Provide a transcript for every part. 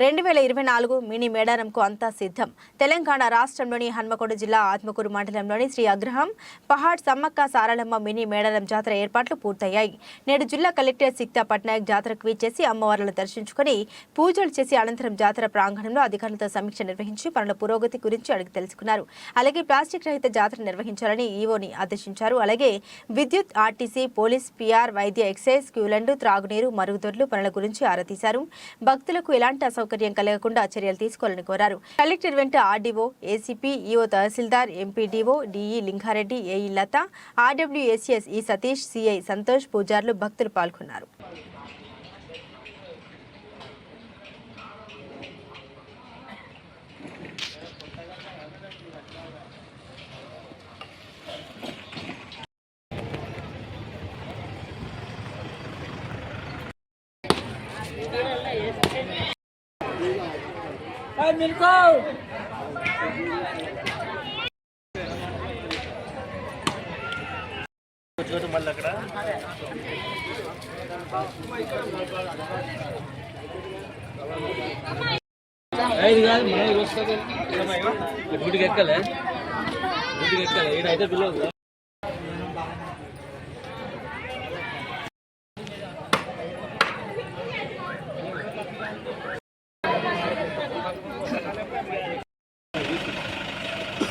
రెండు వేల ఇరవై నాలుగు మినీ మేడారంకు అంతా సిద్ధం. తెలంగాణ రాష్ట్రంలోని హన్మకొండ జిల్లా ఆత్మకూరు మండలంలోని శ్రీ అగ్రహం పహాడ్ సమ్మక్క సారలమ్మ మినీ మేడారం జాతర ఏర్పాట్లు పూర్తయ్యాయి. నేడు జిల్లా కలెక్టర్ సిక్తా పట్నాయక్ జాతరకు చేసి అమ్మవార్లను దర్శించుకుని పూజలు చేసి అనంతరం జాతర ప్రాంగణంలో అధికారులతో సమీక్ష నిర్వహించి పనుల పురోగతి గురించి అడిగి తెలుసుకున్నారు. అలాగే ప్లాస్టిక్ రహిత జాతర నిర్వహించాలని ఈవోని ఆదేశించారు. అలాగే విద్యుత్ ఆర్టీసీ పోలీస్ పిఆర్ వైద్య ఎక్సైజ్ క్యూలండు త్రాగునీరు మరుగుదొడ్లు పనుల గురించి ఆరా తీశారు. భక్తులకు ఎలాంటి అసౌకర్యం కలగకుండా చర్యలు తీసుకోవాలని కోరారు. కలెక్టర్ వెంట ఆర్డీఓ ఏసీపీ ఈఓ తహసీల్దార్ MPDO DE Lingareddy AE Latha RWSS E Satish CI Santosh పూజారులు భక్తులు పాల్గొన్నారు. ఐదు కాదు మన వస్తుంది గుడికి ఎక్కలే. గుడికి ఎక్కలే. ఈడైతే పిల్లలు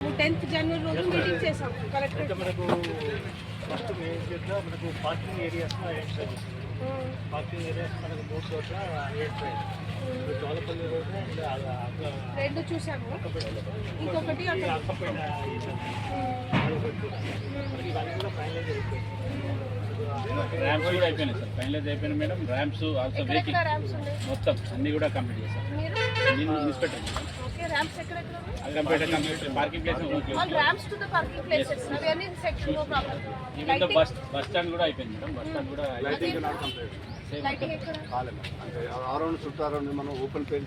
టెన్త్ జనవరి రోజు మీటింగ్ చేసాం కలెక్టర్. మనకు ఫస్ట్ మెయిన్ చేద్దాం మనకు పార్కింగ్ ఏరియాస్ పార్కింగ్ ఏరియాస్ మనకు మూడు చోట్ల ఏర్పై జోలపల్లి అండ్ రెండు చూసాము ఇంకొకటి అక్కడ. అక్కపైన ఇవన్నీ కూడా ఫైనలైజ్ అయిపోయింది ర్యాంప్స్ కూడా అయిపోయినాయి సార్ ఫైనలైజ్ అయిపోయినాయి మేడం ర్యాంప్స్ ఆల్సో వెహికల్ మొత్తం అన్ని కూడా కంప్లీట్ చేశాం మీరు నేను inspector parking place bus bus stand కూడా అయిపోయింది మేడం బస్ స్టాండ్ కూడా అంటే అరౌండ్ చుట్టారౌండ్ మనం ఓపెన్ ప్లేస్